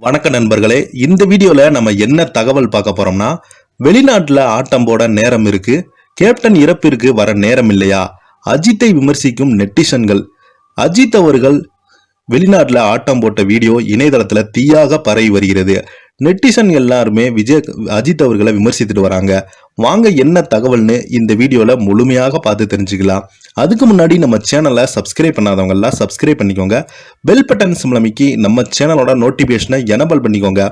வணக்க நண்பர்களே இந்த வீடியோல நம்ம என்ன தகவல் பார்க்க போறோம்னா வெளிநாட்டுல ஆட்டம் போட நேரம் இருக்கு கேப்டன் இறப்பிற்கு வர நேரம் இல்லையா? அஜித்தை விமர்சிக்கும் நெட்டிசன்கள். அஜித் அவர்கள் வெளிநாட்டுல ஆட்டம் போட்ட வீடியோ இணையதளத்துல தீயாக பரவி வருகிறது. நெட்டிசன் எல்லாருமே விஜய் அஜித் அவர்களை விமர்சித்துட்டு வராங்க. வாங்க என்ன தகவல்னு இந்த வீடியோவில் முழுமையாக பார்த்து தெரிஞ்சுக்கலாம். அதுக்கு முன்னாடி நம்ம சேனலை சப்ஸ்கிரைப் பண்ணாதவங்கெல்லாம் சப்ஸ்கிரைப் பண்ணிக்கோங்க. பெல் பட்டன் சிம்லமிக்கி நம்ம சேனலோட நோட்டிஃபிகேஷனை எனபிள் பண்ணிக்கோங்க.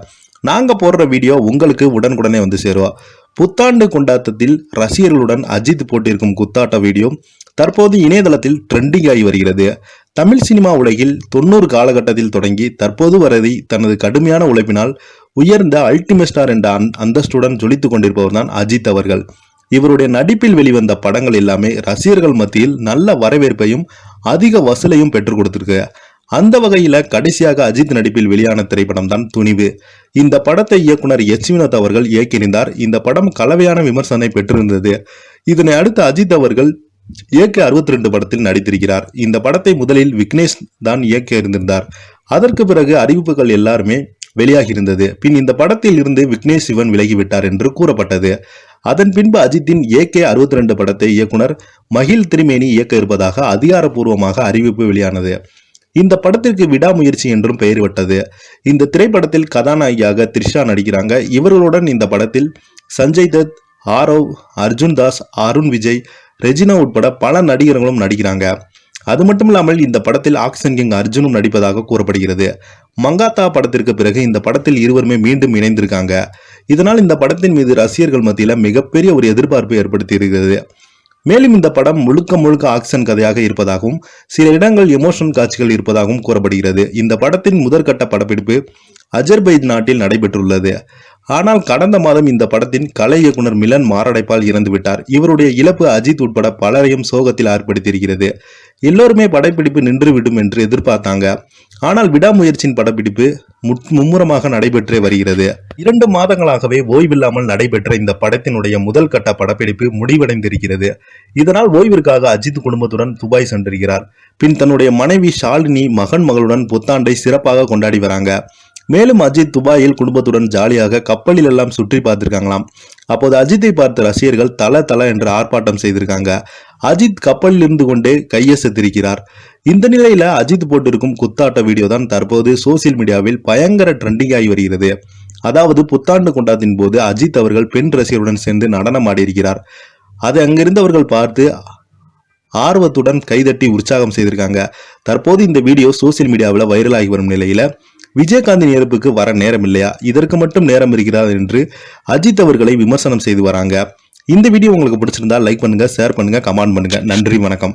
நாங்கள் போடுற வீடியோ உங்களுக்கு உடனுக்குடனே வந்து சேருவோம் புத்தாண்டு கொண்டாட்டத்தில் ரசிகர்களுடன் அஜித் போட்டிருக்கும் குத்தாட்ட வீடியோ தற்போது இணையதளத்தில் ட்ரெண்டிங் ஆகி வருகிறது. தமிழ் சினிமா உலகில் தொண்ணூறு காலகட்டத்தில் தொடங்கி தற்போது வரை தனது கடுமையான உழைப்பினால் உயர்ந்த அல்டிமேட் ஸ்டார் என்ற அந்தஸ்துடன் ஜொலித்துக் கொண்டிருப்பவர் தான் அஜித் அவர்கள். இவருடைய நடிப்பில் வெளிவந்த படங்கள் எல்லாமே ரசிகர்கள் மத்தியில் நல்ல வரவேற்பையும் அதிக வசூலையும் பெற்றுக் கொடுத்திருக்கு. அந்த வகையில கடைசியாக அஜித் நடிப்பில் வெளியான திரைப்படம் தான் துணிவு. இந்த படத்தை இயக்குனர் எச் வினோத் அவர்கள் இயக்கியிருந்தார். இந்த படம் கலவையான விமர்சனை பெற்றிருந்தது. இதனை அடுத்து அஜித் அவர்கள் இயக்க அறுபத்தி ரெண்டு படத்தில் நடித்திருக்கிறார். இந்த படத்தை முதலில் விக்னேஷ் தான் இயக்க இருந்திருந்தார் அதற்கு பிறகு அறிவிப்புகள் எல்லாருமே வெளியாகியிருந்தது. பின் இந்த படத்தில் இருந்து விக்னேஷ் சிவன் விலகிவிட்டார் என்று கூறப்பட்டது. அதன் பின்பு அஜித்தின் ஏகே அறுபத்தி ரெண்டு படத்தை இயக்குனர் மகிழ் திருமேனி இயக்க இருப்பதாக அதிகாரப்பூர்வமாக அறிவிப்பு வெளியானது. இந்த படத்திற்கு விடாமுயற்சி என்றும் பெயர் விட்டது. இந்த திரைப்படத்தில் கதாநாயகியாக த்ரிஷா நடிக்கிறாங்க. இவர்களுடன் இந்த படத்தில் சஞ்சய் தத் ஆரவ் அர்ஜுன் தாஸ் அருண் விஜய் ரெஜினா உட்பட பல நடிகர்களும் நடிக்கிறாங்க. அது மட்டும் இல்லாமல் இந்த படத்தில் ஆக்ஷன் கிங் அர்ஜுனும் நடிப்பதாக கூறப்படுகிறது. மங்காத்தா படத்திற்கு பிறகு இந்த படத்தில் இருவருமே மீண்டும் இணைந்திருக்காங்க. இதனால் இந்த படத்தின் மீது ரசிகர்கள் மத்தியில் மிகப்பெரிய ஒரு எதிர்பார்ப்பை ஏற்படுத்தி இருக்கிறது மேலும் இந்த படம் முழுக்க முழுக்க ஆக்ஷன் கதையாக இருப்பதாகவும் சில இடங்கள் எமோஷன் காட்சிகள் இருப்பதாகவும் கூறப்படுகிறது. இந்த படத்தின் முதற்கட்ட படப்பிடிப்பு அஜர்பைத் நாட்டில் நடைபெற்றுள்ளது. ஆனால் கடந்த மாதம் இந்த படத்தின் கலை இயக்குனர் மிலன் மாரடைப்பால் இறந்துவிட்டார். இவருடைய இழப்பு அஜித் உட்பட பலரையும் சோகத்தில் ஏற்படுத்தியிருக்கிறது எல்லோருமே படப்பிடிப்பு நின்றுவிடும் என்று எதிர்பார்த்தாங்க. ஆனால் விடாமுயற்சியின் படப்பிடிப்பு மும்முரமாக நடைபெற்றே வருகிறது. இரண்டு மாதங்களாகவே ஓய்வில்லாமல் நடைபெற்ற இந்த படத்தினுடைய முதல் கட்ட படப்பிடிப்பு முடிவடைந்திருக்கிறது. இதனால் ஓய்விற்காக அஜித் குடும்பத்துடன் துபாய் சென்றிருக்கிறார். பின் தன்னுடைய மனைவி ஷாலினி மகன் மகளுடன் புத்தாண்டை சிறப்பாக கொண்டாடி வராங்க. மேலும் அஜித் துபாயில் குடும்பத்துடன் ஜாலியாக கப்பலில் எல்லாம் சுற்றி பார்த்திருக்காங்களாம். அப்போது அஜித்தை பார்த்த ரசிகர்கள் தல தல என்று ஆர்ப்பாட்டம் செய்திருக்காங்க. அஜித் கப்பலில் இருந்து கொண்டே கையசத்திருக்கிறார். இந்த நிலையில அஜித் போட்டிருக்கும் குத்தாட்ட வீடியோ தான் தற்போது சோசியல் மீடியாவில் பயங்கர ட்ரெண்டிங் ஆகி வருகிறது. அதாவது புத்தாண்டு கொண்டாட்டின் போது அஜித் அவர்கள் பெண் ரசிகருடன் சேர்ந்து நடனம் ஆடியிருக்கிறார். அதை அங்கிருந்தவர்கள் பார்த்து ஆர்வத்துடன் கைதட்டி உற்சாகம் செய்திருக்காங்க. தற்போது இந்த வீடியோ சோசியல் மீடியாவில் வைரலாகி வரும் நிலையில் விஜயகாந்தின் இறப்புக்கு வர நேரம் இல்லையா? இதற்கு மட்டும் நேரம் இருக்கிறதா என்று அஜித் அவர்களை விமர்சனம் செய்து வராங்க. இந்த வீடியோ உங்களுக்கு பிடிச்சிருந்தா லைக் பண்ணுங்க ஷேர் பண்ணுங்க கமெண்ட் பண்ணுங்க. நன்றி வணக்கம்.